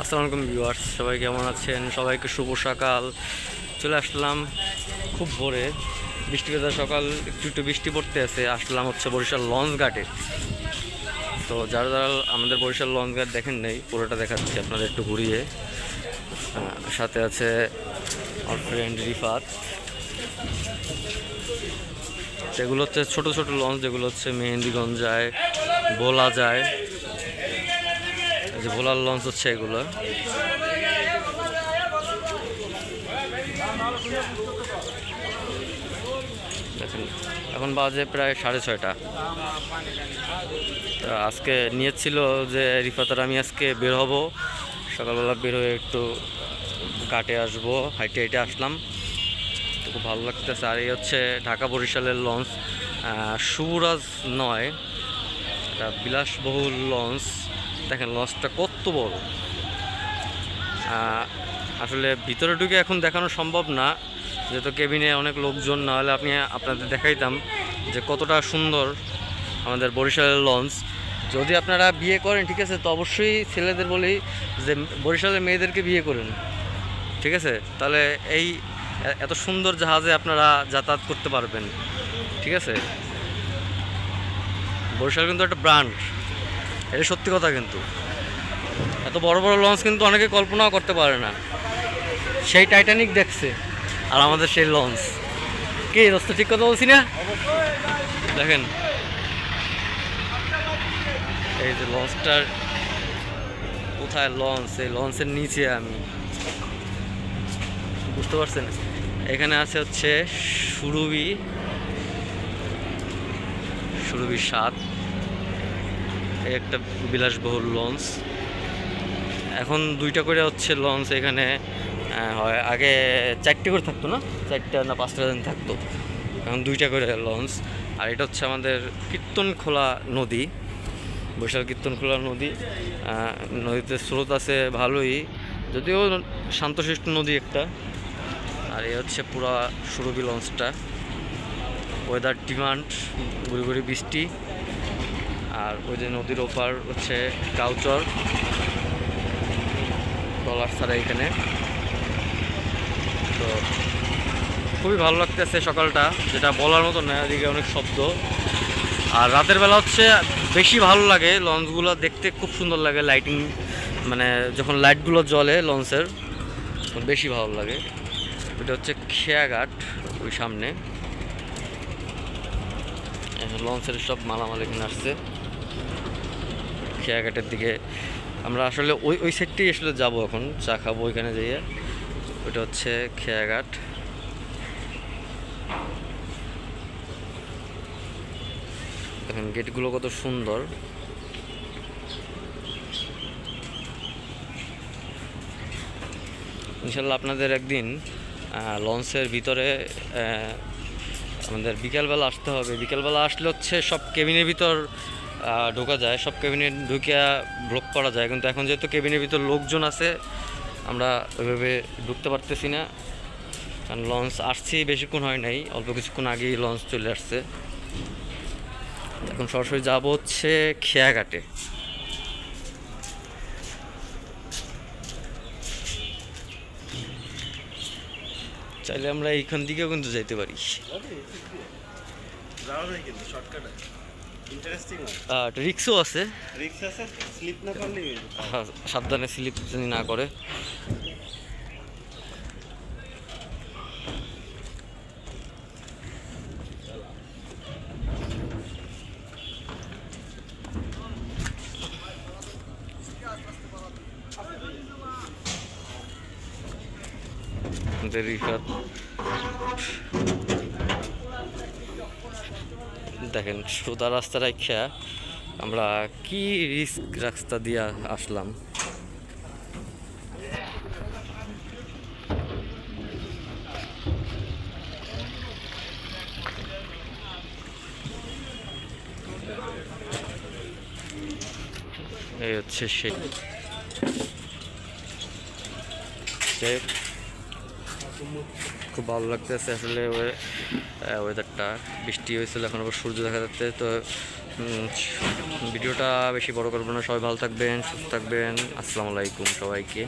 আসসালামু ভিউয়ার্স, সবাই কেমন আছেন? সবাইকে শুভ সকাল। চলে আসলাম খুব ভোরে। বৃষ্টি ভেজা সকাল, একটু একটু বৃষ্টি পড়তে আছে। আসলাম হচ্ছে বরিশাল লঞ্চ ঘাটে। তো যারা যারা আমাদের বরিশাল লঞ্চ ঘাট দেখেন নেই, পুরোটা দেখাচ্ছি আপনাদের একটু ঘুরিয়ে। সাথে আছে আমার ফ্রেন্ড রিফাত। সেগুলো হচ্ছে ছোট ছোট লঞ্চ, যেগুলো হচ্ছে মেহেন্দিগঞ্জ যায়, ভোলা যায়। যে ভোলার লঞ্চ হচ্ছে এগুলো। এখন বাজে প্রায় সাড়ে ছয়টা। আজকে নিয়েছিল যে রিফাতার আমি আজকে বের হব। সকালবেলা বের হয়ে একটু কাটে আসব, হাইটে হাইটে আসলাম। তো খুব ভালো লাগতেছে। আর এই হচ্ছে ঢাকা বরিশালের লঞ্চ শুভরাজ নয়, এটা বিলাসবহুল লঞ্চ। দেখেন লঞ্চটা কত বড়। আসলে ভিতরে ঢুকে এখন দেখানো সম্ভব না। যেহেতু কেবিনে অনেক লোকজন, না হলে আপনি আপনাদের দেখাইতাম যে কতটা সুন্দর আমাদের বরিশালের লঞ্চ যদি আপনারা বিয়ে করেন, ঠিক আছে, তো অবশ্যই ছেলেদের বলি যে বরিশালের মেয়েদেরকে বিয়ে করেন। ঠিক আছে? তাহলে এই এত সুন্দর জাহাজে আপনারা যাতায়াত করতে পারবেন। ঠিক আছে? বরিশাল কিন্তু একটা ব্র্যান্ড এটা সত্যি কথা কিন্তু। এত বড় বড় লঞ্চ কিন্তু অনেকে কল্পনাও করতে পারে না। সেই টাইটানিক দেখছে, আর আমাদের সেই লঞ্চ কি, দোস্ত, ঠিক কথা বলছি না? দেখেন। এই যে লঞ্চটার কোথায় লঞ্চ এই লঞ্চের নিচে আমি। বুঝতে পারছেন? এখানে আছে হচ্ছে সুরভি সুরভি সাত। এই একটা বিলাসবহুল লঞ্চ এখন দুইটা করে হচ্ছে লঞ্চ এখানে হয়। আগে চারটে করে থাকতো না? চারটা না পাঁচটা দিন থাকতো। এখন দুইটা করে লঞ্চ আর এটা হচ্ছে আমাদের কীর্তনখোলা নদী, বৈশাল কীর্তনখোলা নদী। নদীতে স্রোত আছে ভালোই। যদিও শান্তশিষ্ট নদী একটা। আর এ হচ্ছে পুরা সুরভি লঞ্চটা ওয়েদার ডিমান্ড গুড়ি গুড়ি বৃষ্টি। আর ওই যে নদীর ওপার হচ্ছে কাউচর ডলার ছাড়া এখানে। তো খুবই ভালো লাগতেছে সকালটা, যেটা বলার মতো না, এদিকে অনেক শব্দ। আর রাতের বেলা হচ্ছে বেশি ভালো লাগে, লঞ্চগুলো দেখতে খুব সুন্দর লাগে লাইটিং মানে যখন লাইটগুলো জ্বলে লঞ্চের বেশি ভালো লাগে। এটা হচ্ছে খেয়াঘাট, ওই সামনে। লঞ্চের সব মালামাল এখানে আসছে। খেয়াঘাটের দিকে। আমরা আসলে ওই ওই সাইডটাই আসলে যাব এখন। চা খাব ওইখানে যেয়ে। ওইটা হচ্ছে খেয়াঘাট। দেখেন, গেটগুলো কত সুন্দর। ইনশাল্লাহ আপনাদের একদিন লঞ্চের ভিতরে আমাদের বিকেলবেলা আসতে হবে। বিকেলবেলা আসলে হচ্ছে সব কেবিনের ভিতর ঢোকা যায়। সব কেবিনে ঢুকে ব্লক করা যায়। কিন্তু এখন যেহেতু কেবিনের ভিতর লোকজন আছে, আমরা ওইভাবে ঢুকতে পারতেছি না। কারণ লঞ্চ আসছি, বেশিক্ষণ হয় নাই। অল্প কিছুক্ষণ আগেই লঞ্চ চলে আসছে। এখন সরাসরি যাব হচ্ছে খেয়াঘাটে। চাইলে আমরা এইখান দিকেও কিন্তু যাইতে পারি। যাওয়া যায় কিন্তু শর্টকাট ইন্টারেস্টিং রিক্সও আছে। রিক্স আছে স্লিপ না করলেই সাবধানে স্লিপ যদি না করে। রিফাত দেখেন সোজা রাস্তা রাখা আমরা কি রিস্ক রাস্তা দিয়ে আসলাম। এই হচ্ছে সেই। যাই খুব ভালো লাগতেছে আসলে ওয়েদারটা বৃষ্টি হয়েছিল, এখন আবার সূর্য দেখা যাচ্ছে, তো ভিডিওটা বেশি বড় করব না। সবাই ভালো থাকবেন, সুস্থ থাকবেন। আসসালামু আলাইকুম সবাইকে।